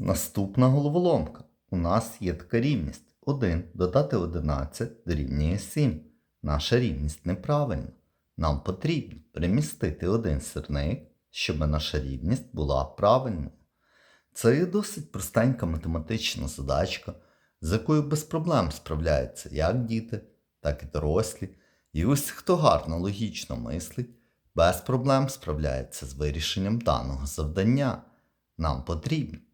Наступна головоломка. У нас є така рівність. 1 додати 11 дорівнює 7. Наша рівність неправильна. Нам потрібно перемістити один сірник, щоб наша рівність була правильною. Це є досить простенька математична задачка, з якою без проблем справляються як діти, так і дорослі. І ось хто гарно логічно мислить, без проблем справляється з вирішенням даного завдання. Нам потрібно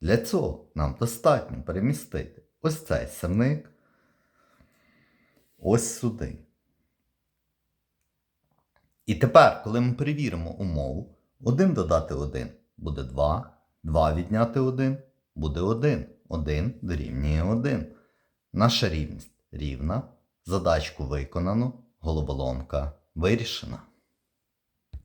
Для цього нам достатньо перемістити ось цей сирник ось сюди. І тепер, коли ми перевіримо умову, 1 додати 1 буде 2, 2 відняти 1 буде 1, 1 дорівнює 1. Наша рівність рівна, задачку виконано, головоломка вирішена.